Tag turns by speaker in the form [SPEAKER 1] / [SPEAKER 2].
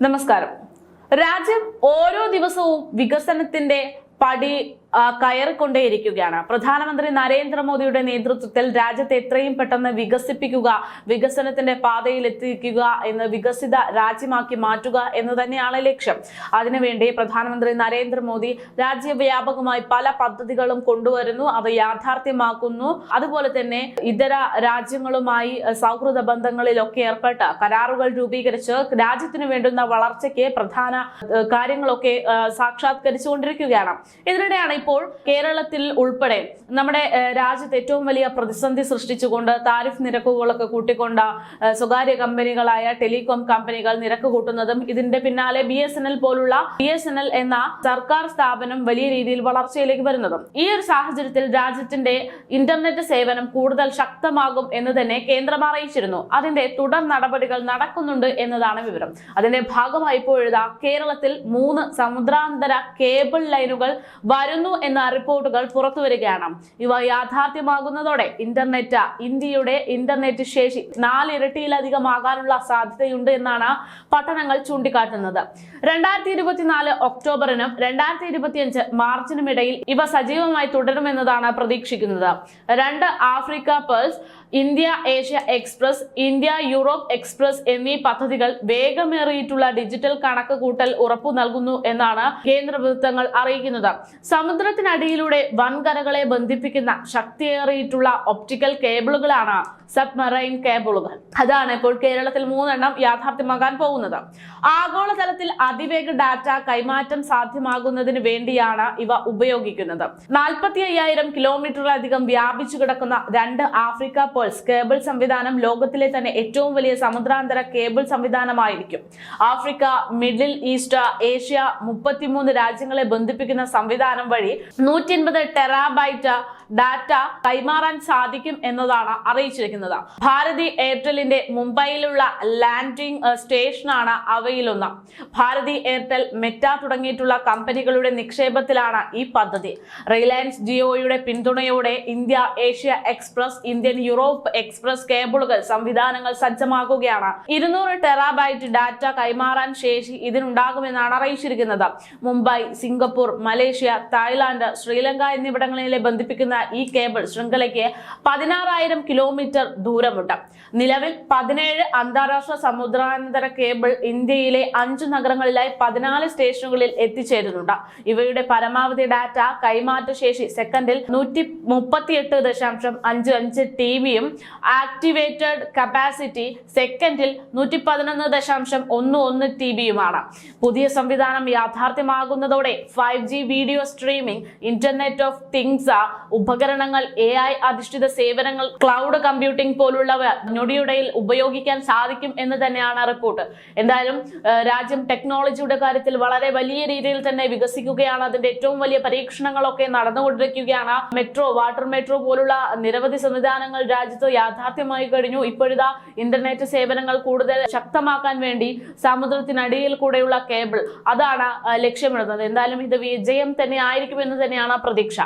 [SPEAKER 1] നമസ്കാരം. രാജ്യം ഓരോ ദിവസവും വികസനത്തിന്റെ പടി കയറിക്കൊണ്ടേയിരിക്കുകയാണ്. പ്രധാനമന്ത്രി നരേന്ദ്രമോദിയുടെ നേതൃത്വത്തിൽ രാജ്യത്തെ എത്രയും പെട്ടെന്ന് വികസിപ്പിക്കുക വികസനത്തിന്റെ പാതയിൽ എത്തിക്കുക എന്ന് വികസിത രാജ്യമാക്കി മാറ്റുക എന്ന് തന്നെയാണ് ലക്ഷ്യം. അതിനുവേണ്ടി പ്രധാനമന്ത്രി നരേന്ദ്രമോദി രാജ്യവ്യാപകമായി പല പദ്ധതികളും കൊണ്ടുവരുന്നു. അത് യാഥാർത്ഥ്യമാക്കുന്നു. അതുപോലെ തന്നെ ഇതര രാജ്യങ്ങളുമായി സൗഹൃദ ബന്ധങ്ങളിലൊക്കെ ഏർപ്പെട്ട് കരാറുകൾ രൂപീകരിച്ച് രാജ്യത്തിന് വേണ്ടുന്ന വളർച്ചയ്ക്ക് പ്രധാന കാര്യങ്ങളൊക്കെ സാക്ഷാത്കരിച്ചുകൊണ്ടിരിക്കുകയാണ്. ഇതിനിടെയാണ് ഇപ്പോൾ കേരളത്തിൽ ഉൾപ്പെടെ നമ്മുടെ രാജ്യത്ത് ഏറ്റവും വലിയ പ്രതിസന്ധി സൃഷ്ടിച്ചുകൊണ്ട് താരിഫ് നിരക്കുകളൊക്കെ കൂട്ടിക്കൊണ്ട് സ്വകാര്യ കമ്പനികളായ ടെലികോം കമ്പനികൾ നിരക്ക് കൂട്ടുന്നതും ഇതിന്റെ പിന്നാലെ ബി എസ് എൻ എൽ പോലുള്ള ബി എസ് എൻ എൽ എന്ന സർക്കാർ സ്ഥാപനം വലിയ രീതിയിൽ വളർച്ചയിലേക്ക് വരുന്നതും. ഈ ഒരു സാഹചര്യത്തിൽ രാജ്യത്തിന്റെ ഇന്റർനെറ്റ് സേവനം കൂടുതൽ ശക്തമാകും എന്ന് തന്നെ കേന്ദ്രം അറിയിച്ചിരുന്നു. അതിന്റെ തുടർ നടപടികൾ നടക്കുന്നുണ്ട് എന്നതാണ് വിവരം. അതിന്റെ ഭാഗമായി ഇപ്പോഴിതാ കേരളത്തിൽ മൂന്ന് സമുദ്രാന്തര കേബിൾ ലൈനുകൾ വരുന്നു എന്ന റിപ്പോർട്ടുകൾ പുറത്തു വരികയാണ്. ഇവ യാഥാർത്ഥ്യമാകുന്നതോടെ ഇന്റർനെറ്റ് ഇന്ത്യയുടെ ഇന്റർനെറ്റ് ശേഷി നാലിരട്ടിയിലധികമാകാനുള്ള സാധ്യതയുണ്ട് എന്നാണ് പഠനങ്ങൾ ചൂണ്ടിക്കാട്ടുന്നത്. രണ്ടായിരത്തി ഇരുപത്തിനാല് ഒക്ടോബറിനും രണ്ടായിരത്തി ഇരുപത്തിയഞ്ച് മാർച്ചിനും ഇടയിൽ ഇവ സജീവമായി തുടരുമെന്നതാണ് പ്രതീക്ഷിക്കുന്നത്. രണ്ട് Africa Pearls India Asia Express India Europe Express എന്നീ പദ്ധതികൾ വേഗമേറിയിട്ടുള്ള ഡിജിറ്റൽ കണക്ക് കൂട്ടൽ ഉറപ്പു നൽകുന്നു എന്നാണ് കേന്ദ്ര വൃത്തങ്ങൾ അറിയിക്കുന്നത് സമുദ്രത്തിനടിയിലൂടെ വൻകരകളെ ബന്ധിപ്പിക്കുന്ന ശക്തിയേറിയിട്ടുള്ള ഒപ്റ്റിക്കൽ കേബിളുകളാണ് സബ്മറൈൻ കേബിളുകൾ. അതാണ് ഇപ്പോൾ കേരളത്തിൽ മൂന്നെണ്ണം യാഥാർത്ഥ്യമാകാൻ പോകുന്നത്. ആഗോളതലത്തിൽ അതിവേഗ ഡാറ്റ കൈമാറ്റം സാധ്യമാകുന്നതിന് വേണ്ടിയാണ് ഇവ ഉപയോഗിക്കുന്നത്. നാൽപ്പത്തി അയ്യായിരം കിലോമീറ്ററിലധികം വ്യാപിച്ചു കിടക്കുന്ന രണ്ട് ആഫ്രിക്ക പേൾസ് കേബിൾ സംവിധാനം ലോകത്തിലെ തന്നെ ഏറ്റവും വലിയ സമുദ്രാന്തര കേബിൾ സംവിധാനമായിരിക്കും. ആഫ്രിക്ക മിഡിൽ ഈസ്റ്റ് ഏഷ്യ മുപ്പത്തിമൂന്ന് രാജ്യങ്ങളെ ബന്ധിപ്പിക്കുന്ന സംവിധാനം വഴി നൂറ്റി അൻപത് ടെറാബൈറ്റ് ഡാറ്റ കൈമാറാൻ സാധിക്കും എന്നതാണ് അറിയിച്ചിരിക്കുന്നത്. ഭാരതി എയർടെലിന്റെ മുംബൈയിലുള്ള ലാൻഡിംഗ് സ്റ്റേഷനാണ് അവയിലൊന്ന്. ഭാരതി എയർടെൽ മെറ്റ തുടങ്ങിയിട്ടുള്ള കമ്പനികളുടെ നിക്ഷേപത്തിലാണ് ഈ പദ്ധതി. റിലയൻസ് ജിയോയുടെ പിന്തുണയോടെ India Asia express Indian Europe express കേബിളുകൾ സംവിധാനങ്ങൾ സജ്ജമാക്കുകയാണ്. ഇരുന്നൂറ് ടെറാബൈറ്റ് ഡാറ്റ കൈമാറാൻ ശേഷി ഇതിനുണ്ടാകുമെന്നാണ് അറിയിച്ചിരിക്കുന്നത്. Mumbai Singapore Malaysia Thailand Sri Lanka എന്നിവിടങ്ങളിലെ ബന്ധിപ്പിക്കുന്ന ഈ കേബിൾ ശൃംഖലയ്ക്ക് പതിനാറായിരം കിലോമീറ്റർ ദൂരമുണ്ട്. നിലവിൽ പതിനേഴ് അന്താരാഷ്ട്ര സമുദ്രാന്തര കേബിൾ ഇന്ത്യയിലെ അഞ്ച് നഗരങ്ങളിലായി പതിനാല് സ്റ്റേഷനുകളിൽ എത്തിച്ചേരുന്നുണ്ട്. ഇവയുടെ പരമാവധി ഡാറ്റ കൈമാറ്റ ശേഷി സെക്കൻഡിൽ നൂറ്റി മുപ്പത്തിയെട്ട് ദശാംശം അഞ്ച് അഞ്ച് ടി ആക്ടിവേറ്റഡ് കപ്പാസിറ്റി സെക്കൻഡിൽ നൂറ്റി പതിനൊന്ന് ദശാംശം ഒന്ന് ഒന്ന് ടി പുതിയ സംവിധാനം യാഥാർത്ഥ്യമാകുന്നതോടെ five G video streaming internet of things ഉപകരണങ്ങൾ എ ഐ അധിഷ്ഠിത സേവനങ്ങൾ ക്ലൗഡ് കമ്പ്യൂട്ടിംഗ് പോലുള്ളവ ഞൊടിയുടയിൽ ഉപയോഗിക്കാൻ സാധിക്കും എന്ന് തന്നെയാണ് റിപ്പോർട്ട് എന്തായാലും രാജ്യം ടെക്നോളജിയുടെ കാര്യത്തിൽ വളരെ വലിയ രീതിയിൽ തന്നെ വികസിക്കുകയാണ്. അതിന്റെ ഏറ്റവും വലിയ പരീക്ഷണങ്ങളൊക്കെ നടന്നുകൊണ്ടിരിക്കുകയാണ്. മെട്രോ വാട്ടർ മെട്രോ പോലുള്ള നിരവധി സംവിധാനങ്ങൾ രാജ്യത്ത് യാഥാർത്ഥ്യമായി കഴിഞ്ഞു. ഇപ്പോഴിതാ ഇന്റർനെറ്റ് സേവനങ്ങൾ കൂടുതൽ ശക്തമാക്കാൻ വേണ്ടി സമുദ്രത്തിനടിയിൽ കൂടെയുള്ള കേബിൾ അതാണ് ലക്ഷ്യമിടുന്നത്. എന്തായാലും ഇത് വിജയം തന്നെ ആയിരിക്കുമെന്ന് തന്നെയാണ് പ്രതീക്ഷ.